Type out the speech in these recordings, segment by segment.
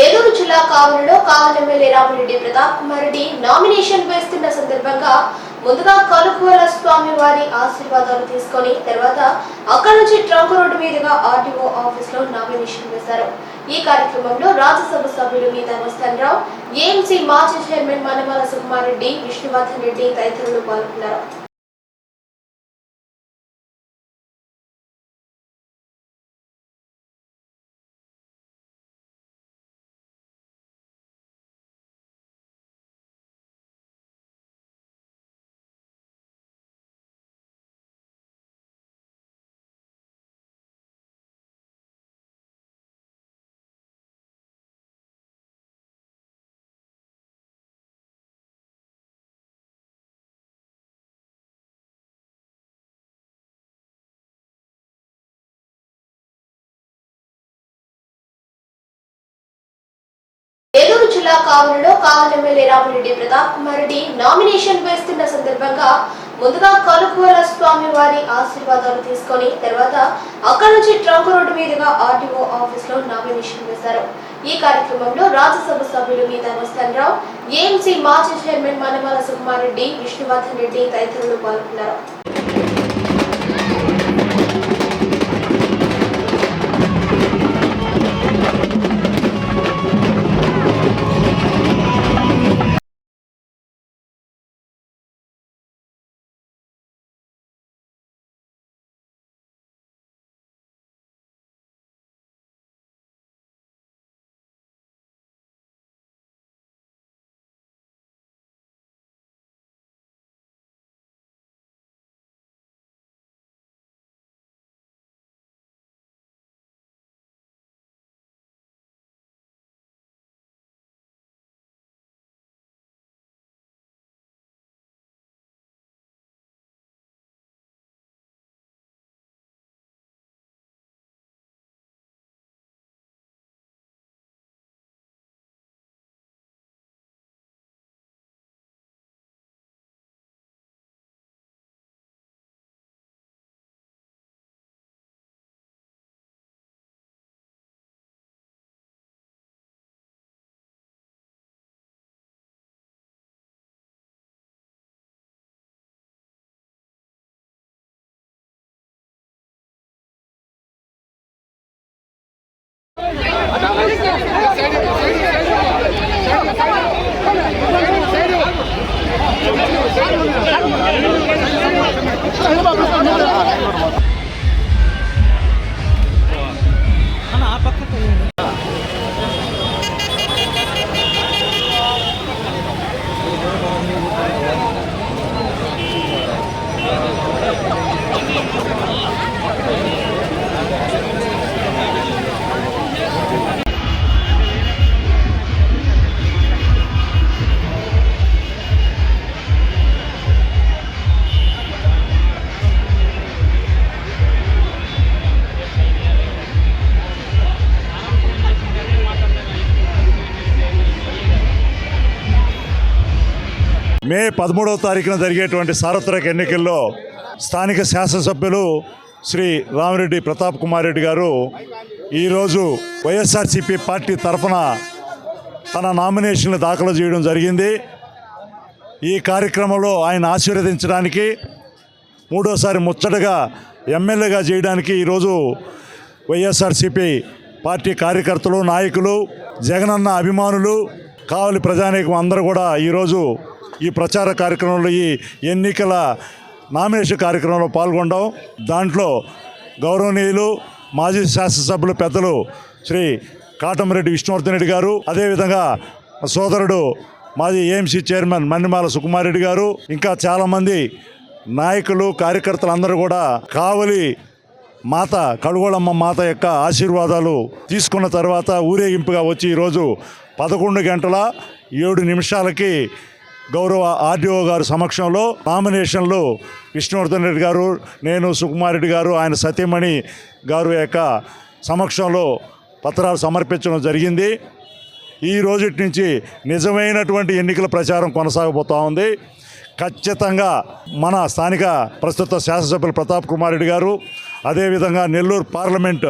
నెల్లూరు జిల్లా కావలిలో Kavali MLA Ramireddy Pratap Kumar Reddy nomination వేస్తున్న సందర్భంగా ముందుగా కలుకువల స్వామి వారి ఆశీర్వాదాలు తీసుకొని తర్వాత అక్కడి నుంచి ట్రంక్ రోడ్డు మీదుగా ఆర్టీఓ ఆఫీస్లో నామినేషన్ వేశారు. ఈ కార్యక్రమంలో రాజ్యసభ సభ్యులు మీద రావు ఏఎంసీ మాజీ చైర్మన్ మనమల సుకుమార్ రెడ్డి విష్ణువర్ధన్ రెడ్డి తదితరులు పాల్గొన్నారు. జిల్లా కావలిలో కావలి ఎమ్మెల్యే రామిరెడ్డి ప్రతాప్ కుమార్ రెడ్డి నామినేషన్ వేస్తున్న సందర్భంగా ముందుగా కలుకువల స్వామి వారి ఆశీర్వాదాలు తీసుకొని తర్వాత అక్కడి నుంచి ట్రంక్ రోడ్డు మీదుగా ఆర్టీఓ ఆఫీస్లో నామినేషన్ వేశారు. ఈ కార్యక్రమంలో రాజ్యసభ సభ్యులు మీద రావు ఏఎంసీ మాజీ చైర్మన్ మనమాల సుకుమార్ రెడ్డి విష్ణువర్ధన్ రెడ్డి తదితరులు పాల్గొన్నారు. Sério, sério, sério. మే పదమూడవ తారీఖున జరిగేటువంటి సార్వత్రిక ఎన్నికల్లో స్థానిక శాసనసభ్యులు శ్రీ రామిరెడ్డి ప్రతాప్ కుమార్ రెడ్డి గారు ఈరోజు వైఎస్ఆర్సీపీ పార్టీ తరఫున తన నామినేషన్లు దాఖలు చేయడం జరిగింది. ఈ కార్యక్రమంలో ఆయన ఆశీర్వదించడానికి మూడోసారి ముచ్చటగా ఎమ్మెల్యేగా చేయడానికి ఈరోజు వైఎస్ఆర్సీపీ పార్టీ కార్యకర్తలు నాయకులు జగనన్న అభిమానులు కావలి ప్రజానీకం అందరూ కూడా ఈరోజు ఈ ప్రచార కార్యక్రమంలో ఈ ఎన్నికల నామినేషన్ కార్యక్రమంలో పాల్గొనడం దాంట్లో గౌరవనీయులు మాజీ శాసనసభ్యులు పెద్దలు శ్రీ కాటమరెడ్డి విష్ణువర్ధన్ రెడ్డి గారు అదేవిధంగా సోదరుడు మాజీ ఏఎంసీ చైర్మన్ మన్నిమాల సుకుమార్ రెడ్డి గారు ఇంకా చాలామంది నాయకులు కార్యకర్తలు అందరూ కూడా కావలి మాత కడుగోళమ్మ మాత యొక్క ఆశీర్వాదాలు తీసుకున్న తర్వాత ఊరేగింపుగా వచ్చి ఈరోజు పదకొండు గంటల ఏడు నిమిషాలకి గౌరవ ఆర్డీఓ గారు సమక్షంలో నామినేషన్లు విష్ణువర్ధన్ రెడ్డి గారు నేను సుకుమార్ రెడ్డి గారు ఆయన సతీమణి గారు యొక్క సమక్షంలో పత్రాలు సమర్పించడం జరిగింది. ఈ రోజుటి నుంచి నిజమైనటువంటి ఎన్నికల ప్రచారం కొనసాగబోతూ ఉంది. ఖచ్చితంగా మన స్థానిక ప్రస్తుత శాసనసభ్యులు ప్రతాప్ కుమార్ రెడ్డి గారు అదేవిధంగా నెల్లూరు పార్లమెంట్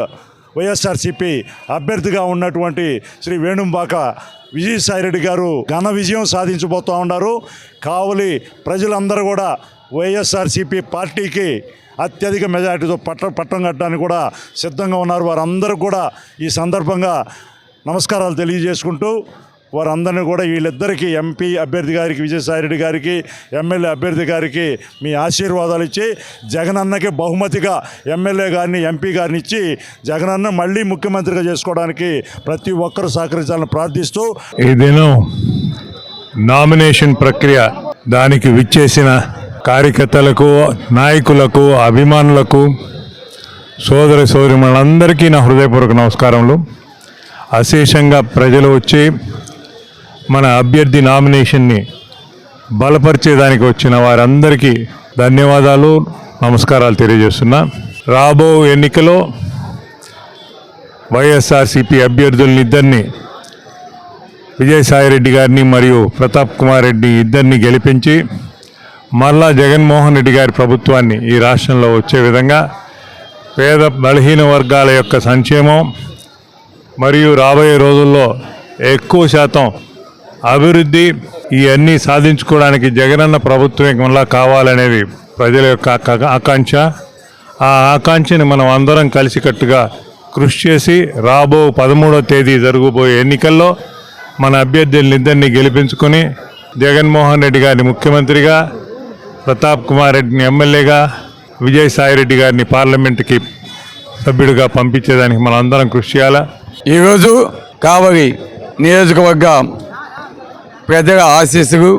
వైఎస్ఆర్సిపి అభ్యర్థిగా ఉన్నటువంటి శ్రీ వేణుంబాక విజయసాయిరెడ్డి గారు ఘన విజయం సాధించబోతూ ఉన్నారు. కావలి ప్రజలందరూ కూడా వైఎస్ఆర్సీపీ పార్టీకి అత్యధిక మెజారిటీతో పట్ట పట్టం కట్టడానికి కూడా సిద్ధంగా ఉన్నారు. వారందరూ కూడా ఈ సందర్భంగా నమస్కారాలు తెలియజేసుకుంటూ వారందరినీ కూడా వీళ్ళిద్దరికీ ఎంపీ అభ్యర్థి గారికి విజయసాయిరెడ్డి గారికి ఎమ్మెల్యే అభ్యర్థి గారికి మీ ఆశీర్వాదాలు ఇచ్చి జగనన్నకి బహుమతిగా ఎమ్మెల్యే గారిని ఎంపీ గారిని ఇచ్చి జగనన్న మళ్ళీ ముఖ్యమంత్రిగా చేసుకోవడానికి ప్రతి ఒక్కరూ సహకరించాలని ప్రార్థిస్తూ ఈ దినం నామినేషన్ ప్రక్రియ దానికి విచ్చేసిన కార్యకర్తలకు నాయకులకు అభిమానులకు సోదర సోదరిమణులందరికీ నా హృదయపూర్వక నమస్కారములు. అశేషంగా ప్రజలు వచ్చి మన అభ్యర్థి నామినేషన్ని బలపరిచేదానికి వచ్చిన వారందరికీ ధన్యవాదాలు నమస్కారాలు తెలియజేస్తున్నా. రాబో ఎన్నికలో వైఎస్ఆర్సిపి అభ్యర్థుల్ని ఇద్దరిని విజయసాయిరెడ్డి గారిని మరియు ప్రతాప్ కుమార్ రెడ్డి ఇద్దరిని గెలిపించి మరలా జగన్మోహన్ రెడ్డి గారి ప్రభుత్వాన్ని ఈ రాష్ట్రంలో వచ్చే విధంగా పేద బలహీన వర్గాల యొక్క సంక్షేమం మరియు రాబోయే రోజుల్లో ఎక్కువ శాతం అభివృద్ధి ఇవన్నీ సాధించుకోవడానికి జగనన్న ప్రభుత్వం కావాలనేది ప్రజల యొక్క ఆకాంక్ష. ఆ ఆకాంక్షని మనం అందరం కలిసికట్టుగా కృషి చేసి రాబో పదమూడో తేదీ జరగబోయే ఎన్నికల్లో మన అభ్యర్థులనిద్దరినీ గెలిపించుకొని జగన్మోహన్ రెడ్డి గారిని ముఖ్యమంత్రిగా ప్రతాప్ కుమార్ రెడ్డిని ఎమ్మెల్యేగా విజయసాయి రెడ్డి గారిని పార్లమెంటుకి సభ్యుడిగా పంపించేదానికి మనం అందరం కృషి చేయాలా? ఈరోజు కావలి నియోజకవర్గ పెద్దగా ఆశీస్సులు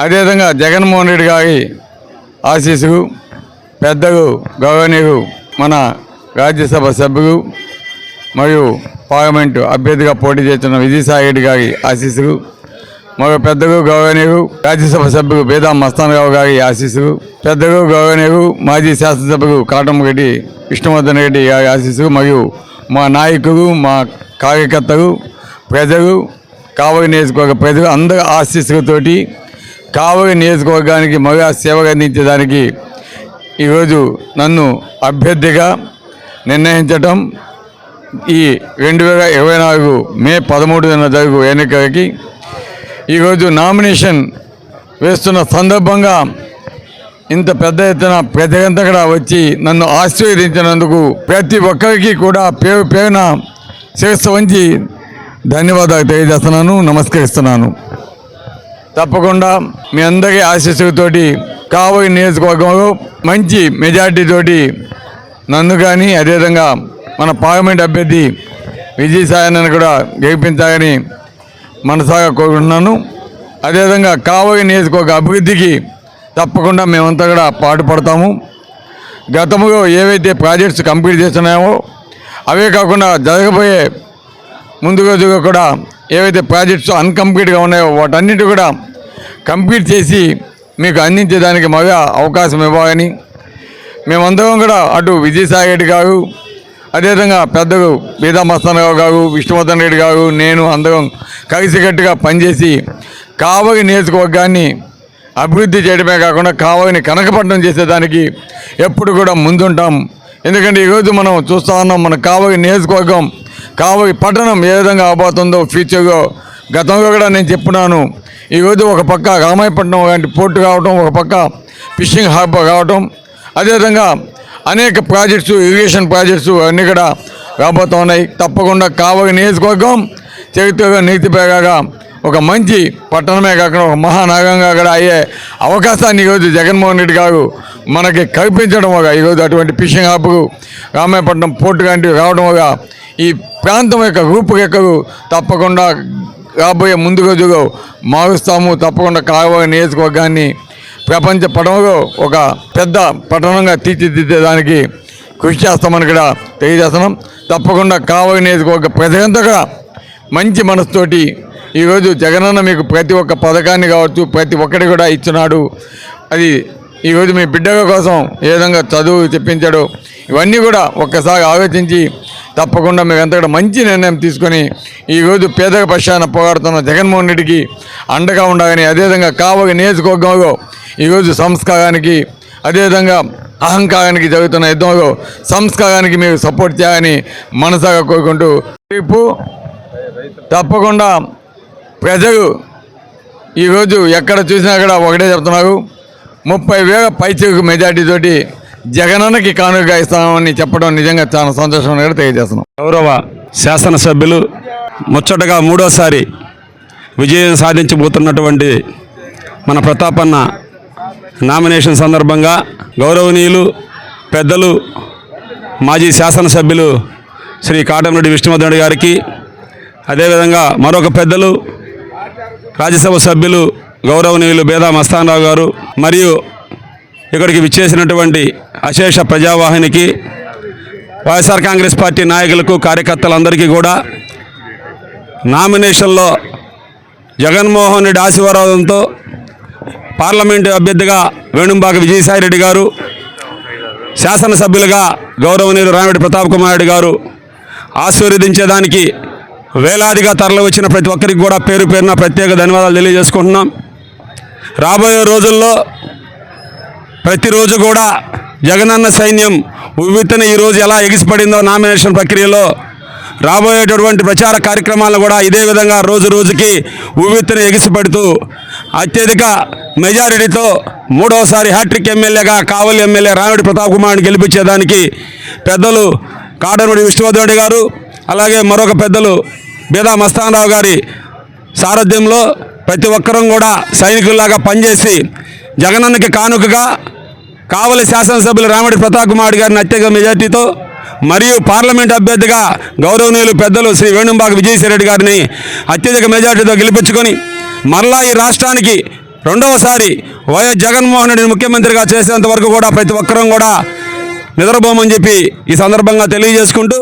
అదేవిధంగా జగన్మోహన్ రెడ్డి గారి ఆశీస్సులు పెద్దలు గౌరవనీయులు మన రాజ్యసభ సభ్యులు మరియు పార్లమెంటు అభ్యర్థిగా పోటీ చేస్తున్న విజయసాయి రెడ్డి గారి ఆశీస్సులు మరో పెద్దలు గౌరవనీయులు రాజ్యసభ సభ్యులు బేదా మస్తానరావు గారి ఆశీస్సులు పెద్దలు గౌరవనీయులు మాజీ శాసనసభ్యులు కాటమరెడ్డి విష్ణువర్ధన్ రెడ్డి గారి ఆశీస్సులు మరియు మా నాయకులు మా కార్యకర్తలు ప్రజలు కావగ నియోజకవర్గ ప్రజలు అందరి ఆశీస్సులతోటి కావగ నియోజకవర్గానికి మగా సేవగా అందించడానికి ఈరోజు నన్ను అభ్యర్థిగా నిర్ణయించటం ఈ రెండు వేల ఇరవై నాలుగు మే పదమూడున జరుగు ఎన్నికలకి ఈరోజు నామినేషన్ వేస్తున్న సందర్భంగా ఇంత పెద్ద ఎత్తున ప్రజలంతా కూడా వచ్చి నన్ను ఆశీర్వదించినందుకు ప్రతి ఒక్కరికి కూడా పేరు పేరున శిరస్సు వంచి ధన్యవాదాలు తెలియజేస్తున్నాను నమస్కరిస్తున్నాను. తప్పకుండా మీ అందరి ఆశీస్సులతోటి కావలి నియోజకవర్గంలో మంచి మెజార్టీతోటి నన్ను కానీ అదేవిధంగా మన పార్లమెంట్ అభ్యర్థి విజయసాయనని కూడా గెలిపించాలని మనసాగా కోరుకుంటున్నాను. అదేవిధంగా కాబోయే నియోజకవర్గ అభివృద్ధికి తప్పకుండా మేమంతా కూడా పాటుపడతాము. గతంలో ఏవైతే ప్రాజెక్ట్స్ కంప్లీట్ చేస్తున్నామో అవే కాకుండా జరగబోయే ముందు రోజుగా కూడా ఏవైతే ప్రాజెక్ట్స్ అన్కంప్లీట్గా ఉన్నాయో వాటన్నిటి కూడా కంప్లీట్ చేసి మీకు అందించేదానికి మగా అవకాశం ఇవ్వాలని మేమందరం కూడా అటు విజయసాయి రెడ్డి గారు అదేవిధంగా పెద్దలు బీదా మస్తానరావు గారు విష్ణువర్ధన్ రెడ్డి గారు నేను అందరం కలిసికట్టుగా పనిచేసి కావలి నియోజకవర్గాన్ని అభివృద్ధి చేయడమే కాకుండా కావలిని కనకపట్నం చేసేదానికి ఎప్పుడు కూడా ముందుంటాం. ఎందుకంటే ఈరోజు మనం చూస్తూ ఉన్నాం మన కావలి నియోజకవర్గం కావలి పట్టణం ఏ విధంగా అవబోతుందో ఫ్యూచర్లో గతంలో కూడా నేను చెప్పినాను ఈరోజు ఒక పక్క రామాయపట్నం లాంటి పోర్టు కావటం ఒక పక్క ఫిషింగ్ హార్బర్ కావటం అదేవిధంగా అనేక ప్రాజెక్ట్స్ ఇరిగేషన్ ప్రాజెక్ట్స్ అన్నీ కూడా రాబోతున్నాయి. తప్పకుండా కావలి నియోజకవర్గం చరిత్రగా నీతిపేగా ఒక మంచి పట్టణమే కాకుండా ఒక మహానగరంగా కూడా అయ్యే అవకాశాన్ని ఈరోజు జగన్మోహన్ రెడ్డి గారు మనకి కల్పించడం ఒక ఈరోజు అటువంటి ఫిషింగ్ హాబ్కు రామాయపట్నం పోర్టు లాంటివి రావడం ఒక ఈ ప్రాంతం యొక్క రూపురేఖలు తప్పకుండా రాబోయే ముందు రోజులో మారుస్తాము. తప్పకుండా కావలి నియోజకవర్గాన్ని ప్రపంచ పటంలో ఒక పెద్ద పట్టణంగా తీర్చిదిద్దేదానికి కృషి చేస్తామని కూడా తెలియజేస్తున్నాం. తప్పకుండా కావలి నియోజకవర్గ ప్రజలంతా కూడా మంచి మనసుతోటి ఈరోజు జగనన్న మీకు ప్రతి ఒక్క పథకాన్ని కావచ్చు ప్రతి ఒక్కటి కూడా ఇచ్చినాడు. అది ఈరోజు మీ బిడ్డల కోసం ఏ విధంగా చదువు చెప్పించాడు ఇవన్నీ కూడా ఒక్కసారి ఆలోచించి తప్పకుండా మేము ఎంత మంచి నిర్ణయం తీసుకొని ఈరోజు పేద పక్షాన పోరాడుతున్న జగన్మోహన్ రెడ్డికి అండగా ఉండాలని అదేవిధంగా కావలి నియోజకవర్గంలో ఈరోజు సంస్కారానికి అదేవిధంగా అహంకారానికి జరుగుతున్న యుద్ధంలో సంస్కారానికి మీరు సపోర్ట్ చేయాలని మనసాగా కోరుకుంటూ రేపు తప్పకుండా ప్రజలు ఈరోజు ఎక్కడ చూసినా కూడా ఒకటే చెప్తున్నారు. ముప్పై వేల పైచిలకు మెజార్టీ తోటి జగనన్నకి కానుకగా ఇస్తామని చెప్పడం నిజంగా చాలా సంతోషం కూడా తెలియజేస్తున్నాం. గౌరవ శాసనసభ్యులు ముచ్చటగా మూడోసారి విజయం సాధించబోతున్నటువంటి మన ప్రతాపన్న నామినేషన్ సందర్భంగా గౌరవనీయులు పెద్దలు మాజీ శాసనసభ్యులు శ్రీ కాటంరెడ్డి విష్ణువర్ధన్ గారికి అదేవిధంగా మరొక పెద్దలు రాజ్యసభ సభ్యులు గౌరవనీయులు బేదా మస్తానరావు గారు మరియు ఇక్కడికి విచ్చేసినటువంటి అశేష ప్రజావాహినికి వైఎస్ఆర్ కాంగ్రెస్ పార్టీ నాయకులకు కార్యకర్తలందరికీ కూడా నామినేషన్లో జగన్మోహన్ రెడ్డి ఆశీర్వాదంతో పార్లమెంటు అభ్యర్థిగా వేణుంబాక విజయసాయిరెడ్డి గారు శాసనసభ్యులుగా గౌరవనీయులు రామిరెడ్డి ప్రతాప్ కుమార్ రెడ్డి గారు ఆశీర్వదించేదానికి వేలాదిగా తరలి వచ్చిన ప్రతి ఒక్కరికి కూడా పేరు పేరున ప్రత్యేక ధన్యవాదాలు తెలియజేసుకుంటున్నాం. రాబోయే రోజుల్లో ప్రతిరోజు కూడా జగనన్న సైన్యం ఉవ్వెత్తున ఈరోజు ఎలా ఎగిసిపడిందో నామినేషన్ ప్రక్రియలో రాబోయేటటువంటి ప్రచార కార్యక్రమాలను కూడా ఇదే విధంగా రోజు రోజుకి ఉవ్వెత్తున ఎగిసిపడుతూ అత్యధిక మెజారిటీతో మూడవసారి హ్యాట్రిక్ ఎమ్మెల్యేగా కావలి ఎమ్మెల్యే రామిడి ప్రతాప్ కుమార్ని గెలిపించేదానికి పెద్దలు కాడనుడి విష్ణువర్ధన్ గారు అలాగే మరొక పెద్దలు బేదా మస్తానరావు గారి సారథ్యంలో ప్రతి ఒక్కరం కూడా సైనికుల్లాగా పనిచేసి జగనన్నకి కానుకగా కావలి శాసనసభ్యులు రామడి ప్రతాప్ కుమార్ గారిని అత్యధిక మెజార్టీతో మరియు పార్లమెంట్ అభ్యర్థిగా గౌరవనీయులు పెద్దలు శ్రీ వేణుంబాక విజయసాయిరెడ్డి గారిని అత్యధిక మెజార్టీతో గెలిపించుకొని మరలా ఈ రాష్ట్రానికి రెండవసారి వైఎస్ జగన్మోహన్ రెడ్డిని ముఖ్యమంత్రిగా చేసేంత వరకు కూడా ప్రతి ఒక్కరం కూడా నిద్రపోమని చెప్పి ఈ సందర్భంగా తెలియజేసుకుంటూ